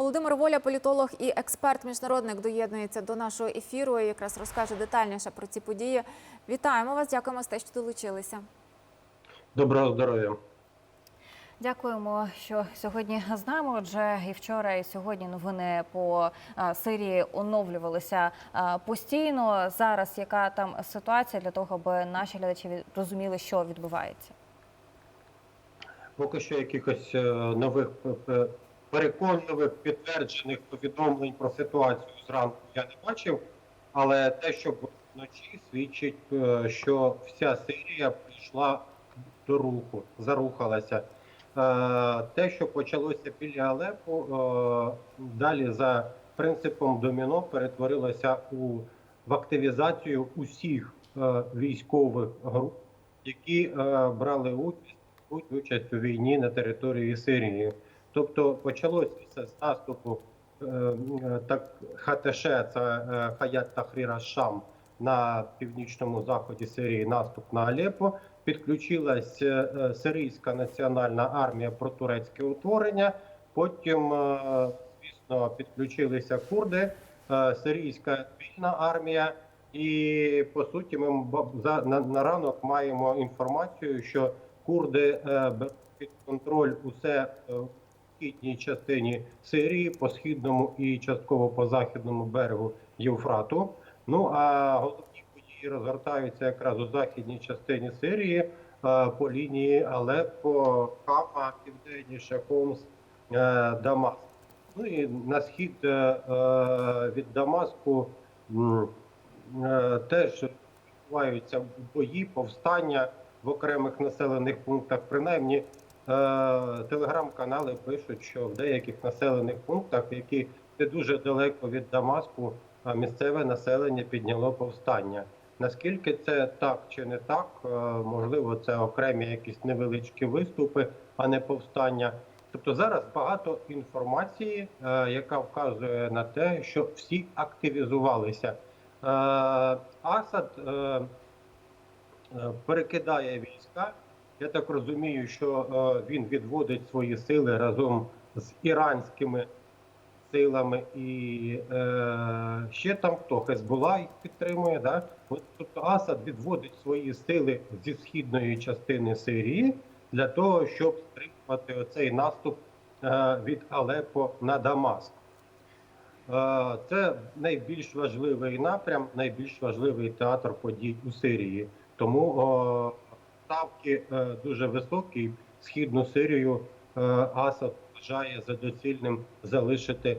Володимир Воля, політолог і експерт-міжнародник, доєднується до нашого ефіру і якраз розкаже детальніше про ці події. Вітаємо вас, дякуємо за те, що долучилися. Доброго здоров'я. Дякуємо, що сьогодні з нами. Отже, і вчора, і сьогодні новини по Сирії оновлювалися постійно. Зараз яка там ситуація для того, аби наші глядачі розуміли, що відбувається? Поки що якихось е, нових п- переконливих підтверджених повідомлень про ситуацію зранку я не бачив, але те, що вночі, свідчить, е, що вся Сирія прийшла до руху, зарухалася. Е, Те, що почалося біля Алепо, е, далі за принципом доміно перетворилося у в активізацію усіх військових груп, які брали участь участь у війні на території Сирії. Тобто почалося все з наступу е, е, так ХТШ, це е, Хаят Тахріра Шам на північному заході Сирії, наступ на Алеппо. Підключилась Сирійська національна армія про турецьке утворення. Потім, звісно, підключилися курди, сирійська вільна армія. І по суті, ми на, ранок маємо інформацію, що курди беруть під контроль усе східній частині Сирії, по східному і частково по західному берегу Євфрату. Ну а головні події розгортаються якраз у західній частині Сирії е, по лінії Алеппо, Хама, південніше Хомс, е, Дамаск. Ну і на схід е, від Дамаску теж відбуваються бої, повстання в окремих населених пунктах. Принаймні, телеграм-канали пишуть, що в деяких населених пунктах, які не дуже далеко від Дамаску, е, місцеве населення підняло повстання. Наскільки це так чи не так, е, можливо, це окремі якісь невеличкі виступи, а не повстання. Тобто зараз багато інформації, е, яка вказує на те, що всі активізувалися. Е, Асад е, е, перекидає війська. Я так розумію, що е, він відводить свої сили разом з іранськими силами і е, ще там хто Хезбула їх підтримує. Да? От, тобто Асад відводить свої сили зі східної частини Сирії для того, щоб стримувати оцей наступ е, від Алеппо на Дамаск. Е, Це найбільш важливий напрям, найбільш важливий театр подій у Сирії. Тому о, ставки е, дуже високі. Східну Сирію е, Асад вважає за доцільним залишити.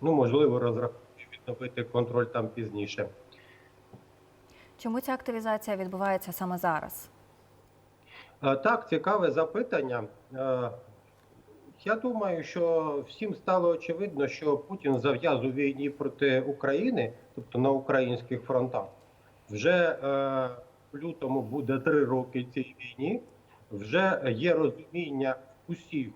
Ну, можливо, розрахунки відновити контроль там пізніше. Чому ця активізація відбувається саме зараз? Е, Так, цікаве запитання. Я думаю, що всім стало очевидно, що Путін зав'яз у війні проти України, тобто на українських фронтах, вже в лютому буде три роки цій війні. Вже є розуміння усіх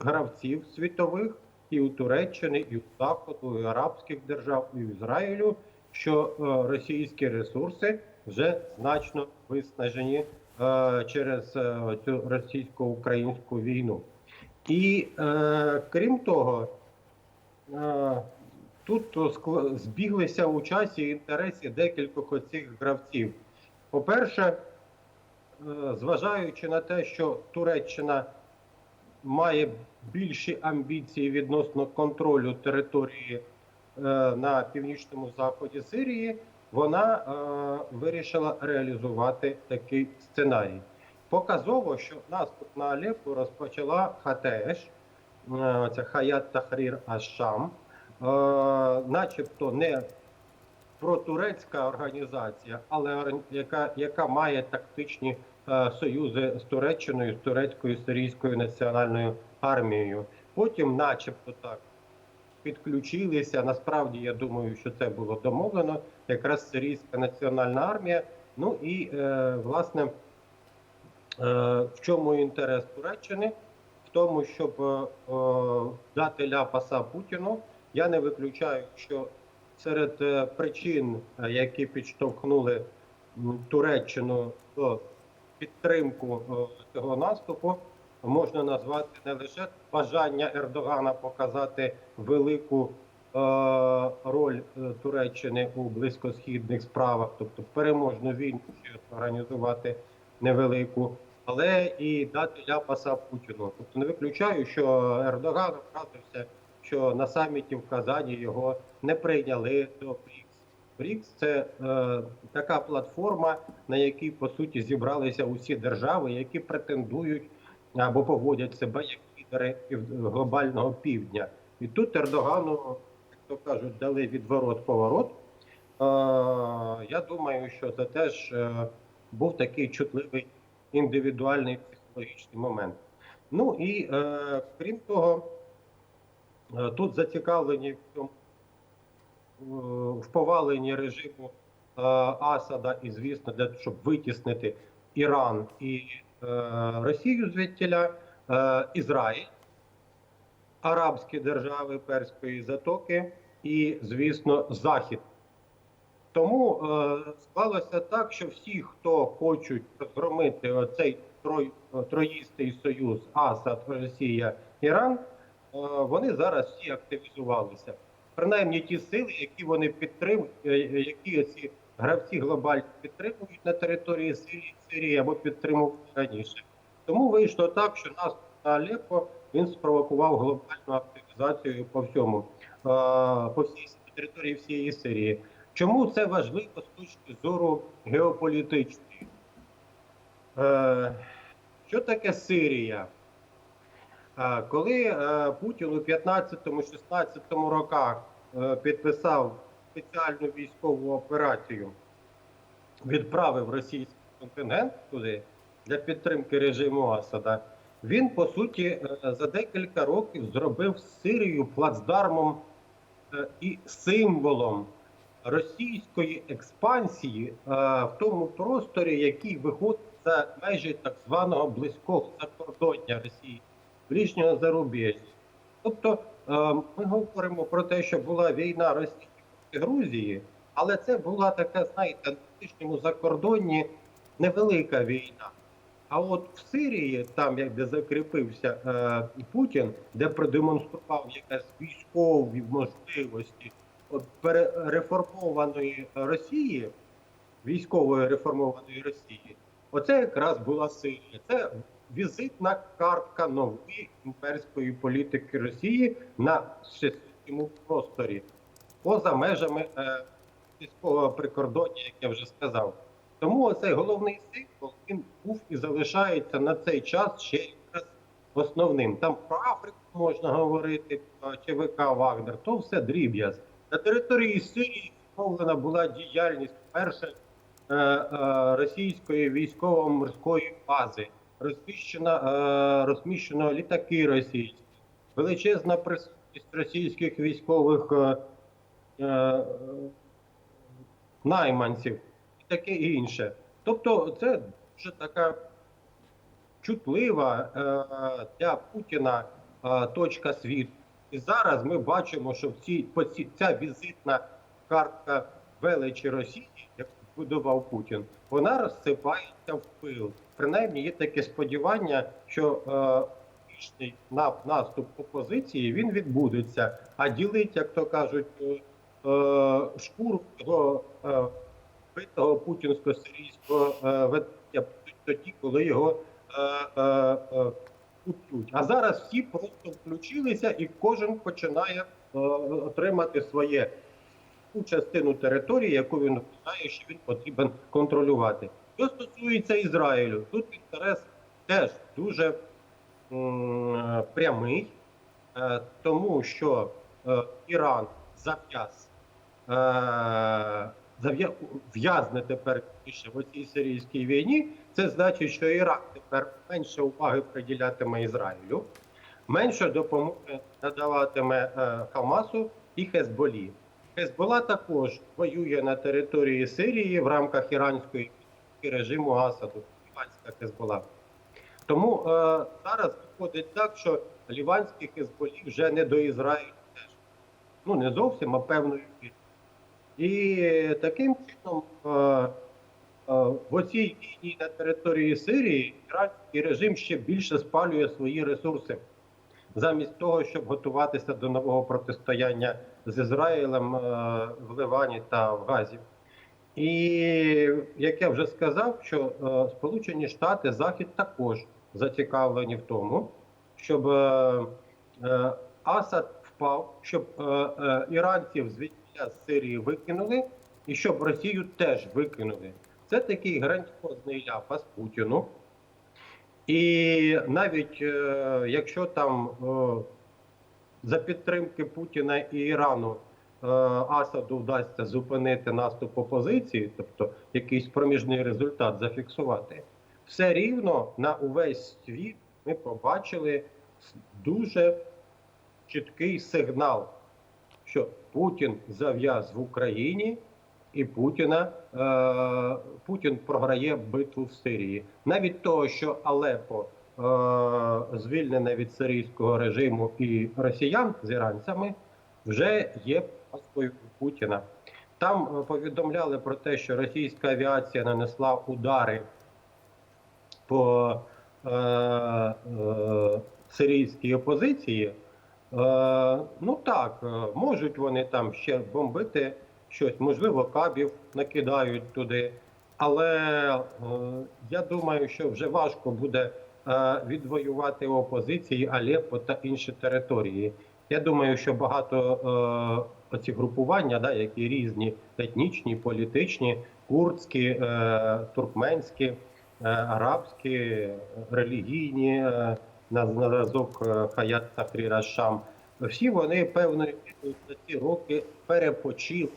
гравців світових і у Туреччини, і у Заходу, і у арабських держав, і у Ізраїлю, що е, російські ресурси вже значно виснажені е, через е, цю російсько-українську війну. І е, крім того, е, тут збіглися у часі інтереси декількох оцих гравців. По-перше, е, зважаючи на те, що Туреччина має більші амбіції відносно контролю території е, на північному заході Сирії, вона е, вирішила реалізувати такий сценарій. Показово, що наступ на Алеппо розпочала е, це Хаят Тахрір Аш-Шам, е, начебто не протурецька організація, але яка, яка має тактичні е, союзи з Туреччиною, з турецькою сирійською національною армією. Потім, начебто, так підключилися. Насправді, я думаю, що це було домовлено. Якраз сирійська національна армія. Ну і е, власне, е, в чому інтерес Туреччини? В тому, щоб е, е, дати ляпаса Путіну. Я не виключаю, що серед е, причин, е, які підштовхнули Туреччину до підтримку е, цього наступу, можна назвати не лише бажання Ердогана показати велику роль Туреччини у близькосхідних справах, тобто переможну війну організувати невелику, але і дати ляпаса Путіну. Тобто не виключаю, що Ердоган образився, що на саміті в Казані його не прийняли до БРІКС. БРІКС це е, така платформа, на якій по суті зібралися усі держави, які претендують або поводять себе як лідери глобального півдня. І тут Ердогану, як то кажуть, дали відворот поворот. Е, я думаю, що це теж е, був такий чутливий індивідуальний психологічний момент. Ну і е, крім того, е, тут зацікавлені в цьому в поваленні режиму е, Асада, і звісно, для щоб витіснити Іран і е, Росію звідтіля, е, Ізраїль, арабські держави Перської затоки і, звісно, Захід. Тому е, склалося так, що всі, хто хочуть розгромити оцей трой, троїстий союз Асад, Росія, Іран, е, вони зараз всі активізувалися. Принаймні ті сили, які вони підтримують, е, які ці гравці глобально підтримують на території Сирії, або підтримували раніше. Тому вийшло так, що нас на Алеппо він спровокував глобальну активізацію по всьому, е, по всій території всієї Сирії. Чому це важливо з точки зору геополітичної? Е, що таке Сирія? Е, коли е, Путін у 15-16 роках е, підписав спеціальну військову операцію, відправив російський контингент туди для підтримки режиму Асада, він по суті за декілька років зробив Сирію плацдармом і символом російської експансії в тому просторі, який виходить за межі так званого близького закордоння Росії, ближнього зарубіжжя. Тобто е, ми говоримо про те, що була війна Росії проти Грузії, але це була така, знаєте, на ближньому закордонні невелика війна. А от в Сирії, там як де закріпився е, Путін, де продемонстрував якась військові можливості от перереформованої Росії, військової реформованої Росії, оце якраз була Сирія. Це візитна картка нової імперської політики Росії на всесвітньому просторі, поза межами е, військового прикордоння, як я вже сказав. Тому цей головний символ він був і залишається на цей час ще якраз основним. Там про Африку можна говорити, про ЧВК Вагнер, то все дріб'яз. На території Сирії встановлена була діяльність перше е, е, російської військово-морської бази, розміщена, е, розміщено літаки російські, величезна присутність російських військових е, е, найманців і таке інше. Тобто, це дуже така чутлива для Путіна точка світу. І зараз ми бачимо, що ці- ця візитна картка величі Росії, яку будував Путін, вона розсипається в пил. Принаймні є таке сподівання, що е, на- наступ опозиції він відбудеться, а ділить, як то кажуть, е, е, шкуру того е, битого путінсько-сирійського е, тоді, коли його е, е, е. А зараз всі просто включилися, і кожен починає е, отримати своє ту частину території, яку він вважає, що він потрібен контролювати. Що стосується Ізраїлю, тут інтерес теж дуже м, прямий, е, тому що е, Іран зав'яз е, в'язне тепер більше в цій сирійській війні. Це значить, що Іран тепер менше уваги приділятиме Ізраїлю, менше допомоги надаватиме е, Хамасу і Хезболі. Хезбола також воює на території Сирії в рамках іранської режиму Асаду, Іванська Хезбола. Тому е, зараз виходить так, що ліванські Хезболі вже не до Ізраїлю теж. Ну не зовсім, а певною мірою. І таким чином е, в оцій війні на території Сирії іранський режим ще більше спалює свої ресурси, замість того, щоб готуватися до нового протистояння з Ізраїлем е, в Ливані та в Газі. І як я вже сказав, що е, Сполучені Штати, Захід також зацікавлені в тому, щоб е, Асад впав, щоб іранців звідти з Сирії викинули, і щоб Росію теж викинули. Це такий грандіозний ляпас Путіну. І навіть якщо там за підтримки Путіна і Ірану е, Асаду вдасться зупинити наступ опозиції, тобто якийсь проміжний результат зафіксувати, все рівно на увесь світ ми побачили дуже чіткий сигнал, що Путін зав'яз в Україні. І Путіна е, Путін програє битву в Сирії. Навіть того, що Алепо звільнене від сирійського режиму і росіян з іранцями, вже є паскою Путіна. Там е, повідомляли про те, що російська авіація нанесла удари по е, е, сирійській опозиції. Е, ну так, е, можуть вони там ще бомбити щось, можливо, кабів накидають туди. Але е, я думаю, що вже важко буде е, відвоювати у опозиції Алеппо та інші території. Я думаю, що багато е, оці групування, да, які різні етнічні, політичні, курдські, е, туркменські, е, арабські, е, релігійні, е, на, зразок е, Хаят Тахріра Шам, всі вони певною за ці роки перепочили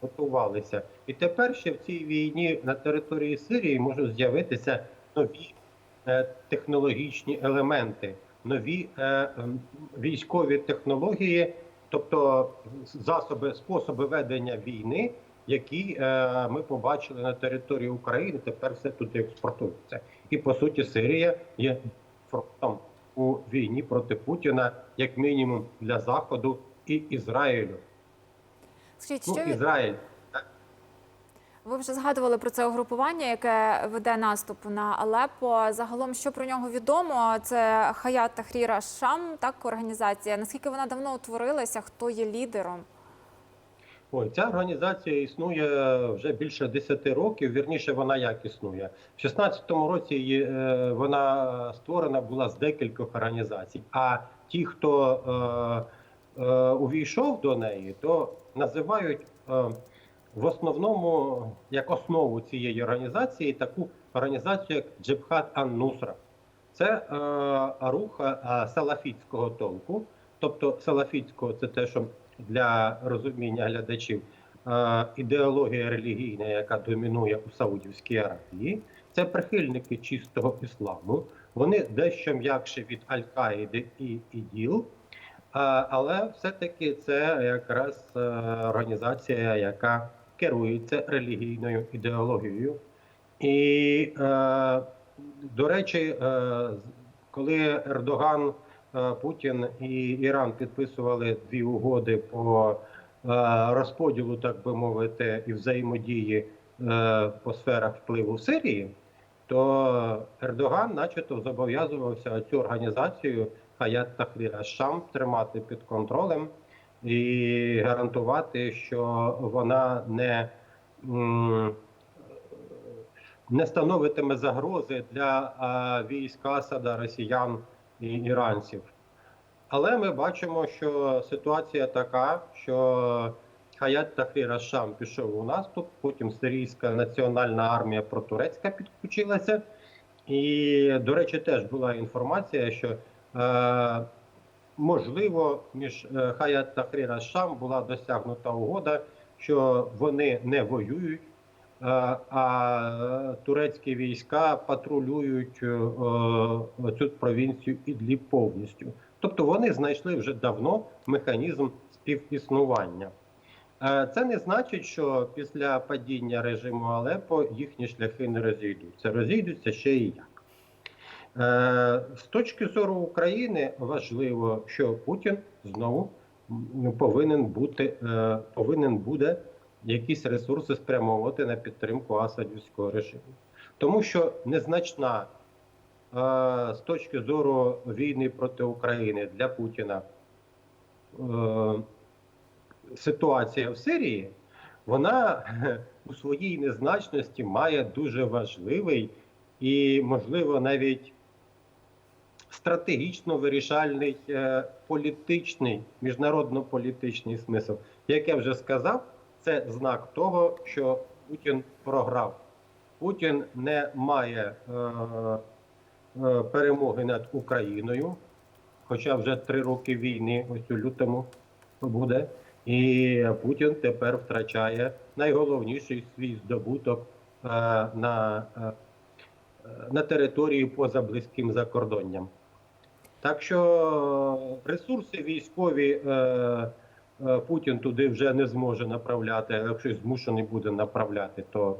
готувалися. І тепер ще в цій війні на території Сирії можуть з'явитися нові е, технологічні елементи, нові е, військові технології, тобто засоби, способи ведення війни, які е, ми побачили на території України. Тепер все туди експортується. І по суті, Сирія є фронтом у війні проти Путіна, як мінімум для Заходу і Ізраїлю. Скажіть, Ну, що Ізраїль ви вже згадували про це угрупування, яке веде наступ на Алеппо. Загалом, що про нього відомо, це Хаят Тахріра Шам, так організація. Наскільки вона давно утворилася? Хто є лідером? Ой, ця організація існує вже більше 10 років. Вірніше, вона як існує. В 16-му році е, вона створена була з декількох організацій. А ті, хто е, е, увійшов до неї, то називають е, в основному як основу цієї організації таку організацію, як Джебхат Ан-Нусра. Це е, рух е, салафітського толку. Тобто салафітського це те, що для розуміння глядачів е, ідеологія релігійна, яка домінує у Саудівській Аравії, це прихильники чистого ісламу. Вони дещо м'якше від Аль-Каїди і ІДІЛ, е, але все-таки це якраз е, організація, яка керується релігійною ідеологією. І, е, до речі, е, коли Ердоган, е, Путін і Іран підписували дві угоди по е, розподілу, так би мовити, і взаємодії е, по сферах впливу в Сирії, то Ердоган, начебто, зобов'язувався цю організацію Хаят Тахріра Шам тримати під контролем і гарантувати, що вона не не становитиме загрози для а, військ Асада, росіян і іранців. Але ми бачимо, що ситуація така, що Хаят Тахрір Шам пішов у наступ, потім Сирійська національна армія протурецька підключилася. І, до речі, теж була інформація, що е, можливо між е, Хаят Тахрір Шам була досягнута угода, що вони не воюють. Е, А турецькі війська патрулюють е, цю провінцію Ідліб повністю. Тобто вони знайшли вже давно механізм співіснування. Це не значить, що після падіння режиму Алепо їхні шляхи не розійдуться. Розійдуться ще і як. Е, З точки зору України важливо, що Путін знову повинен бути е, повинен буде якісь ресурси спрямовувати на підтримку асадівського режиму. Тому що незначна е, з точки зору війни проти України для Путіна ситуація в Сирії, вона у своїй незначності має дуже важливий і, можливо, навіть стратегічно вирішальний е, політичний, міжнародно-політичний смисл. Як я вже сказав, це знак того, що Путін програв. Путін не має е, е, перемоги над Україною, хоча вже три роки війни, ось у лютому буде. І Путін тепер втрачає найголовніший свій здобуток е, на, е, на території поза близьким закордонням. Так що ресурси військові е, е, Путін туди вже не зможе направляти, а якщо змушений буде направляти, то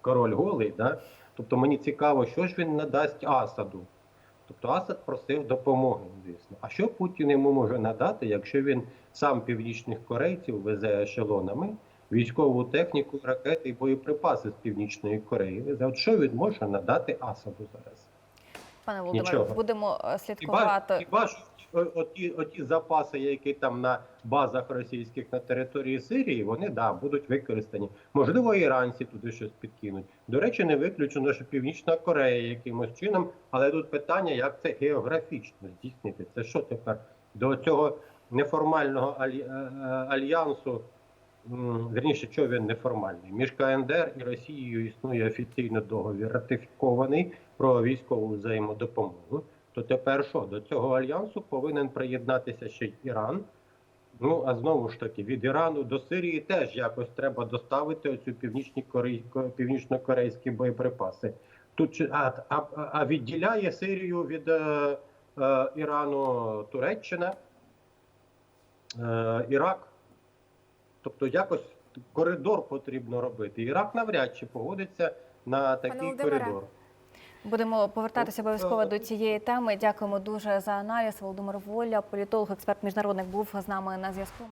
король голий. Да? Тобто мені цікаво, що ж він надасть Асаду. Тобто Асад просив допомоги, звісно. А що Путін йому може надати, якщо він сам північних корейців везе ешелонами військову техніку, ракети і боєприпаси з Північної Кореї? От що він може надати Асаду зараз? Пане Володимире, Нічого. будемо е, Хіба, слідкувати. хіба ж оті, оті запаси, які там на базах російських на території Сирії, вони да, будуть використані. Можливо, іранці туди щось підкинуть. До речі, не виключено, що Північна Корея якимось чином, але тут питання, як це географічно здійснити. Це що тепер до цього неформального е, е, альянсу? М, Вірніше, що він неформальний. Між КНДР і Росією існує офіційно договір ратифікований про військову взаємодопомогу. То тепер що? До цього альянсу повинен приєднатися ще й Іран. Ну а знову ж таки, від Ірану до Сирії теж якось треба доставити оцю північні корей, північно-корейські боєприпаси. Тут а, а, а відділяє Сирію від е, е, Ірану Туреччина, е, Ірак. Тобто якось коридор потрібно робити. Ірак навряд чи погодиться на такий коридор. Будемо повертатися Ну, обов'язково до цієї теми. Дякуємо дуже за аналіз. Володимир Воля, політолог, експерт міжнародник, був з нами на зв'язку.